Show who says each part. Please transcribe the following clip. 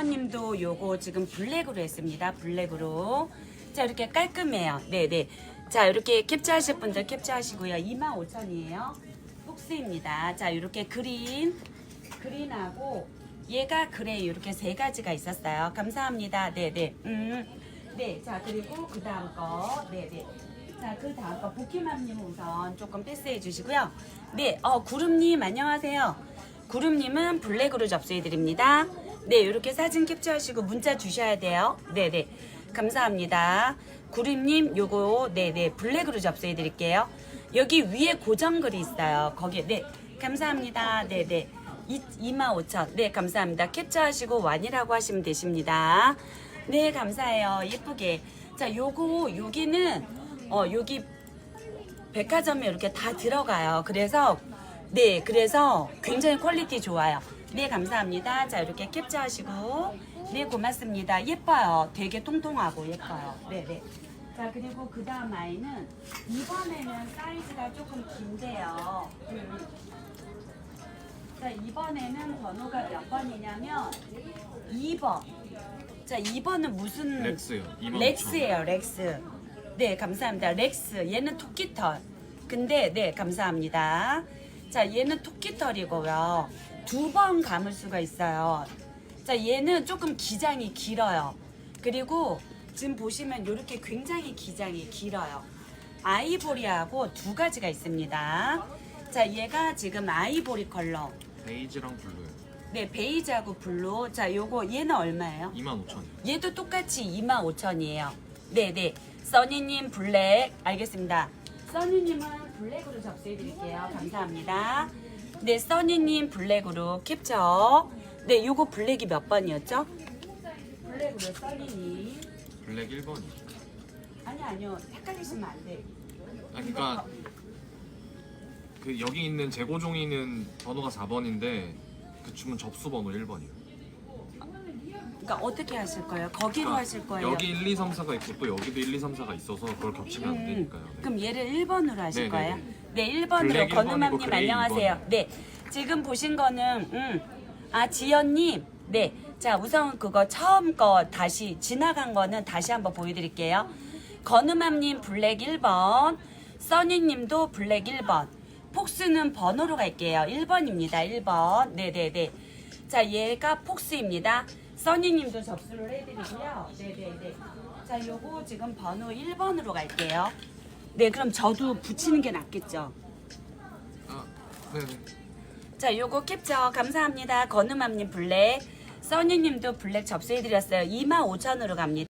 Speaker 1: 장원님도 요거 지금 블랙으로 했습니다. 블랙으로. 자, 이렇게 깔끔해요. 네네. 자, 이렇게 캡처하실 분들 캡처하시고요. 25,000이에요. 폭스입니다. 자, 이렇게 그린, 그린하고 얘가 그레이 이렇게 세 가지가 있었어요. 감사합니다. 네네. 음. 네. 자, 그리고 그 다음 거. 네네. 자, 그 다음 거 보키맘님 우선 조금 패스해 주시고요. 네, 어, 구름님 안녕하세요. 구름님은 블랙으로 접수해 드립니다. 네, 이렇게 사진 캡처하시고 문자 주셔야 돼요. 네, 네. 감사합니다. 구름님 요거 네, 네. 블랙으로 접수해 드릴게요. 여기 위에 고정글이 있어요. 거기에 네. 감사합니다. 네, 네. 25,000. 네, 감사합니다. 캡처하시고 완이라고 하시면 되십니다. 네, 감사해요. 예쁘게. 자, 요거 여기는 어, 여기 백화점에 이렇게 다 들어가요. 그래서 네, 그래서 굉장히 퀄리티 좋아요. 네, 감사합니다. 자, 이렇게 캡처하시고 네, 고맙습니다. 예뻐요. 되게 통통하고 예뻐요. 네, 네. 자, 그리고 그 다음 아이는 이번에는 사이즈가 조금 긴데요. 음. 자, 이번에는 번호가 몇 번이냐면 2번. 자, 2번은 무슨
Speaker 2: 렉스요. 25,000.
Speaker 1: 렉스예요, 렉스. 네, 감사합니다. 렉스. 얘는 토끼털. 근데 네, 감사합니다. 자, 얘는 토끼털이고요. 두 번 감을 수가 있어요. 자, 얘는 조금 기장이 길어요. 그리고 지금 보시면 이렇게 굉장히 기장이 길어요. 아이보리하고 두 가지가 있습니다. 자, 얘가 지금 아이보리 컬러.
Speaker 2: 베이지랑 블루요.
Speaker 1: 네, 베이지하고 블루. 자, 요거 얘는 얼마예요?
Speaker 2: 25,000이요.
Speaker 1: 얘도 똑같이 25,000이에요. 네 네. 써니님 블랙. 알겠습니다. 써니님은 블랙으로 접수해 드릴게요. 감사합니다. 네, 써니님 블랙으로 캡처. 네, 요거 블랙이 몇 번이었죠? 블랙으로 써니님.
Speaker 2: 블랙 1번이요.
Speaker 1: 아니, 아니요. 헷갈리시면 안 돼.
Speaker 2: 아, 그러니까 그 여기 있는 재고종이는 번호가 4번인데 그 주문 접수 번호 1번이요.
Speaker 1: 그러니까 어떻게 하실 거예요? 거기로 하실 거예요?
Speaker 2: 여기 1, 2, 3, 4가 있고 또 여기도 1, 2, 3, 4가 있어서 그걸 겹치면 안
Speaker 1: 음,
Speaker 2: 되니까요. 네.
Speaker 1: 그럼 얘를 1번으로 하실
Speaker 2: 네,
Speaker 1: 거예요?
Speaker 2: 네,
Speaker 1: 네, 1번으로
Speaker 2: 블랙
Speaker 1: 건우맘님
Speaker 2: 1번이고 그레이
Speaker 1: 안녕하세요.
Speaker 2: 2번.
Speaker 1: 네, 지금 보신 거는 음, 아 지연님, 네, 자 우선 그거 처음 거 다시 지나간 거는 다시 한번 보여드릴게요. 건우맘님 블랙 1번, 써니님도 블랙 1번, 폭스는 번호로 갈게요. 1번입니다. 1번. 네, 네, 네. 자, 얘가 폭스입니다. 써니님도 접수를 해드리고요. 네, 네, 네. 자, 요거 지금 번호 1번으로 갈게요. 네, 그럼 저도 붙이는 게 낫겠죠.
Speaker 2: 아, 네네.
Speaker 1: 자, 요거 캡처 감사합니다. 건우맘님 블랙, 써니님도 블랙 접수해드렸어요. 25,000으로 갑니다.